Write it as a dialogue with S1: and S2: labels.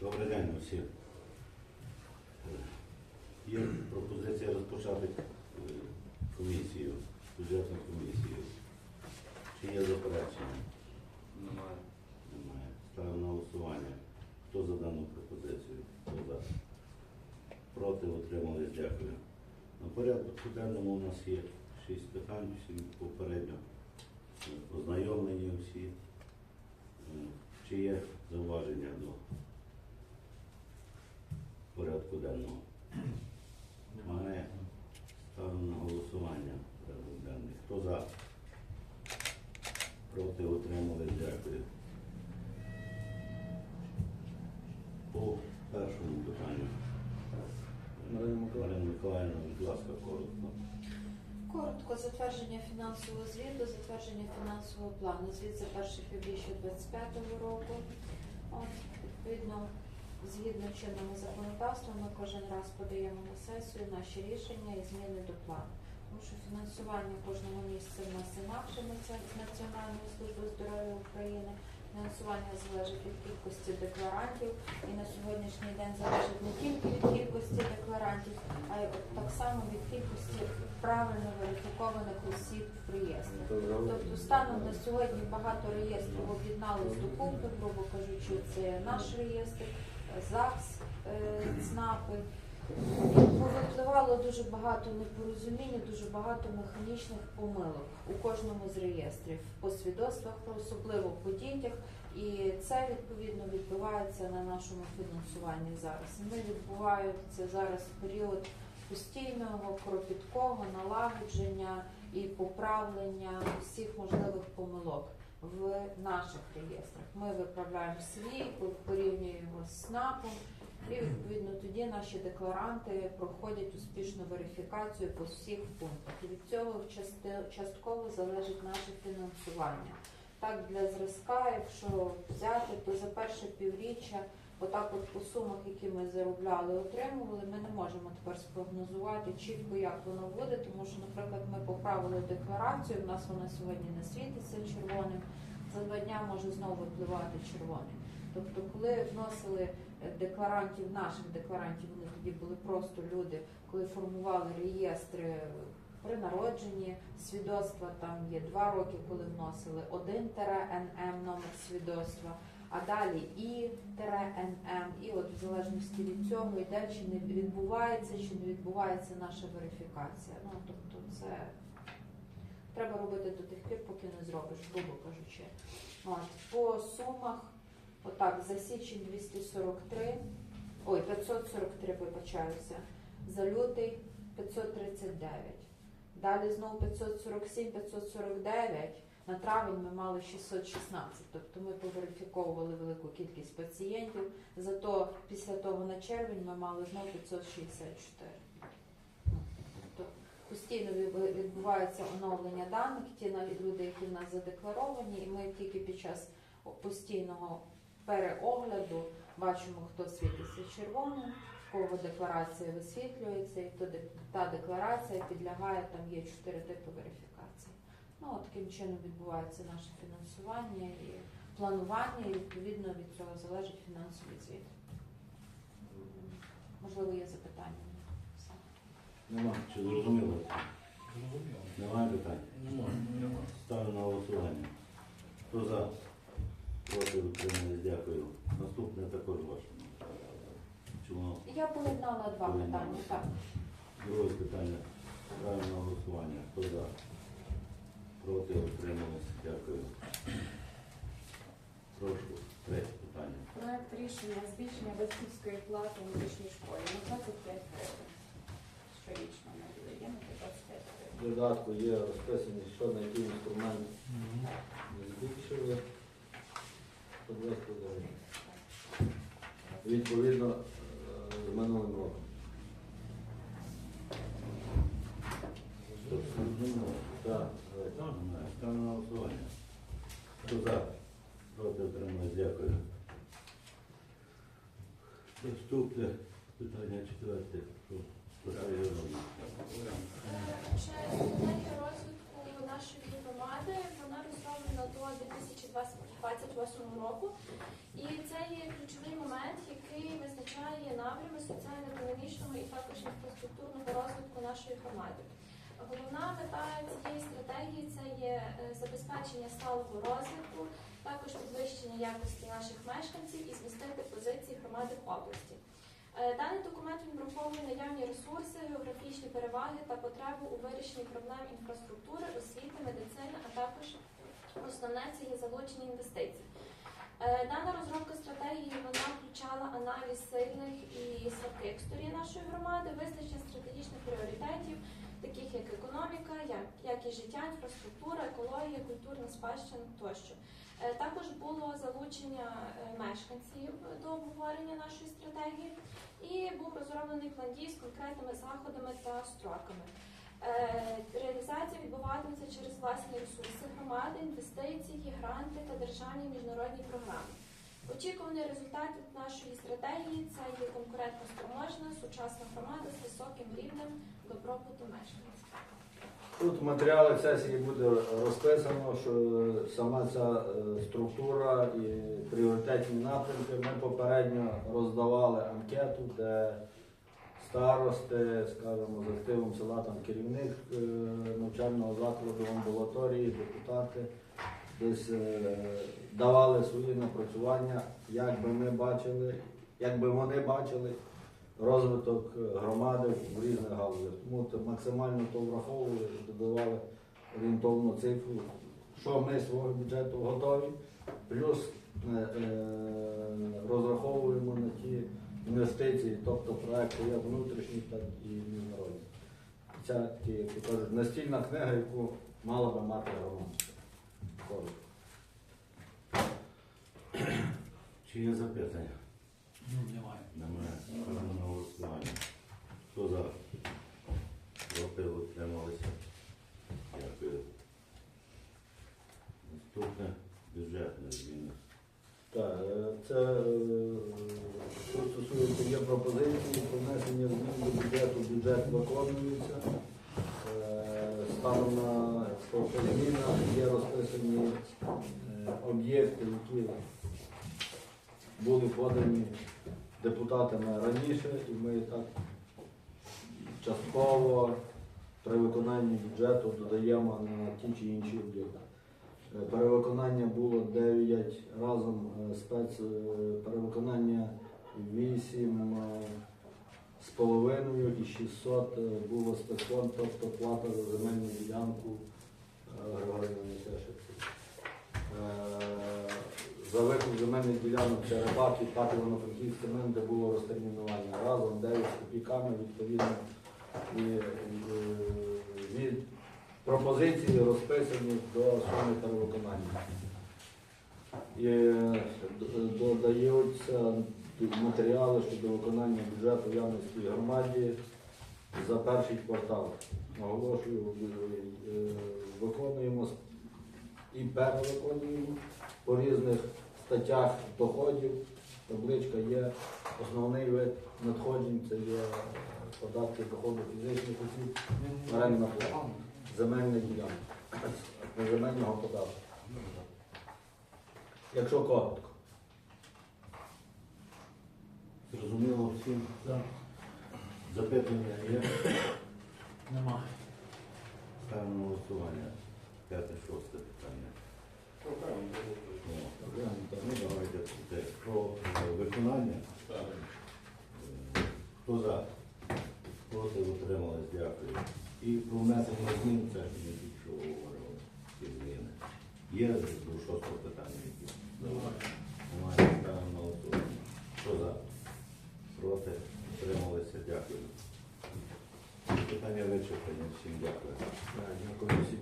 S1: Добрий день усім. Є пропозиція розпочати е, комісію, бюджетну комісію. Чи є заперечення?
S2: Немає.
S1: Немає. Ставимо на голосування. Хто за дану пропозицію? Хто за? Проти утримались, дякую. На порядку денному у нас є шість питань, всі попередньо ознайомлені всі. Е, Чи є зауваження до порядку денного? Немає. Ставимо на голосування порядок денний. Хто за? Проти утримались, дякую. По першому питанню.
S2: Марина Миколаївна.
S1: Марина Миколаївна, будь ласка, коротко.
S3: Коротко, затвердження фінансового звіту, затвердження фінансового плану. Звіт за перше півріччя 2025 року. От, відповідно, згідно чинного законодавства, ми кожен раз подаємо на сесію наші рішення і зміни до плану. Тому що фінансування кожного місяця в нас інакше з Національної служби здоров'я України. Фінансування залежить від кількості декларантів і на сьогоднішній день залежить не тільки від кількості декларантів, а й так само від кількості правильно верифікованих осіб в реєстрі. Тобто станом на сьогодні багато реєстрів об'єднались докупи, грубо кажучи, це наш реєстр, ЗАГС, е, ЦНАПи. Повипливало дуже багато непорозумінь, дуже багато механічних помилок у кожному з реєстрів по свідоцтвах, про особливо по дітях. І це відповідно відбувається на нашому фінансуванні зараз. Ми відбуваються зараз період постійного кропіткого налагодження і поправлення всіх можливих помилок в наших реєстрах. Ми виправляємо свій, порівнюємо з СНАПом, і відповідно тоді наші декларанти проходять успішну верифікацію по всіх пунктах. І від цього частково залежить наше фінансування. Так, для зразка, якщо взяти, то за перше півріччя, отак от по сумах, які ми заробляли, отримували, ми не можемо тепер спрогнозувати чітко, як воно буде, тому що, наприклад, ми поправили декларацію, в нас вона сьогодні не світиться червоним, за два дня може знову випливати червоним. Тобто, коли вносили е, декларантів, наших декларантів, вони тоді були просто люди, коли формували реєстри при народженні, свідоцтва там є два роки, коли вносили 1-НМ номер свідоцтва, а далі І-НМ, і от в залежності від цього йде, чи не відбувається, чи не відбувається наша верифікація. Ну тобто це треба робити до тих пір, поки не зробиш, грубо кажучи. От, по сумах, отак, за січень 243, ой, 543, вибачаюся, за лютий 539. Далі знову 547, 549. На травень ми мали 616, тобто ми поверифіковували велику кількість пацієнтів. Зато після того на червень ми мали знову 564. Ну, Тобто постійно відбувається оновлення даних, ті навіть люди, які в нас задекларовані, і ми тільки під час постійного переогляду бачимо, хто світиться червоним, в кого декларація висвітлюється, і та декларація підлягає, там є чотири типи верифікації. Ну, от таким чином відбувається наше фінансування і планування, і відповідно від цього залежить фінансовий звіт. Можливо, є запитання. Все.
S2: Нема.
S1: Чи зрозуміло? Немає питань?
S2: Нема.
S1: Ставлю на голосування. Хто за? Проти утримались, дякую. Наступне також ваше. Чому?
S3: Я поєднала два питання. Так.
S1: Друге питання. Ставлю на голосування. Хто за? Проти утримались, дякую. Прошу, третє питання.
S4: Проект рішення збільшення батьківської плати у медичній школі на 25 гривень. Щорічно ми додаємо по 25 гривень.
S2: В додатку є розписані, що на який інструмент не збільшили. 120 гривень. Відповідно е, з минулим роком.
S1: Зрозуміло.
S2: Так,
S1: Так, ставлю на голосування. Хто за? Проти утримались, дякую. Наступне питання четверте. Питання
S5: розвитку нашої громади. Вона розроблена до 2028 року. І це є ключовий момент, який визначає напрями соціально-економічного і також інфраструктурного розвитку нашої громади. Головна мета цієї стратегії це є е, забезпечення сталого розвитку, також підвищення якості наших мешканців і змістити позиції громади в області. Е, Даний документ він враховує наявні ресурси, географічні переваги та потребу у вирішенні проблем інфраструктури, освіти, медицини, а також основне це є залучення інвестицій. Е, Дана розробка стратегії вона включала аналіз сильних і слабких сторін нашої громади, визначення стратегічних пріоритетів, таких як економіка, як- якість життя, інфраструктура, екологія, культурна спадщина тощо. Е, Також було залучення е, мешканців до обговорення нашої стратегії і був розроблений план дій з конкретними заходами та строками. Е, Реалізація відбуватиметься через власні ресурси громади, інвестиції, гранти та державні міжнародні програми. Очікуваний результат нашої стратегії це є конкурентно-спроможна, сучасна громада з високим рівнем добробуту мешканців.
S2: Тут в матеріалах сесії буде розписано, що сама ця е, структура і пріоритетні напрямки. Ми попередньо роздавали анкету, де старости, скажімо, з активом села, там керівник е, навчального закладу, амбулаторії, депутати десь е, давали свої напрацювання, як би ми бачили, як би вони бачили розвиток е, громади в різних галузях. Тому то максимально то враховували, додавали орієнтовну цифру, що ми з свого бюджету готові, плюс е, е, розраховуємо на ті інвестиції, тобто проекти як внутрішні, так і міжнародні. Ця як кажуть, настільна книга, яку мала би мати громада.
S1: Чи є запитання?
S6: Немає.
S1: Немає. Ставимо на голосування. Хто за? Проти утрималися. Дякую. Наступне бюджетне зміни.
S2: Так, е, це е, що стосується є пропозиції про внесення змін до бюджету, бюджет виконується. Е, Станом на по змінах є розписані е, об'єкти, які були подані депутатами раніше, і ми так частково при виконанні бюджету додаємо на ті чи інші об'єкти. Е, Перевиконання було 9 разом е, спец е, перевиконання 8 е, з половиною і 600 е, було спецфонд, тобто плата за земельну ділянку Григорія Несешиці. За викуп земельних ділянок це рибак і патово франківський цемент, де було розтермінування. Разом 9 з копійками відповідно і, е, від пропозиції розписані до суми перевиконання. І е, додаються матеріали щодо виконання бюджету Ямницькій громаді за перший квартал. Наголошую, е, виконуємо і перевиконуємо по різних статтях доходів. Табличка є основний вид надходжень, це є податки доходу фізичних осіб, орендна плата земельна ділянка, земельного податку. Якщо коротко.
S1: Зрозуміло всім?
S6: Так.
S1: Запитання є?
S6: Немає.
S1: П'яте, шосте питання. О, Ну, давайте те, про е, виконання. Е, Хто за? Проти утримались, дякую. І про внесення змін, це ж ми тільки що говорили, ці зміни. Є до шостого питання?
S6: Немає.
S1: Немає, ставимо на голосування. Хто за? Проти? Утрималися, дякую. Питання вичерпані, всім дякую.
S2: Дякую всім.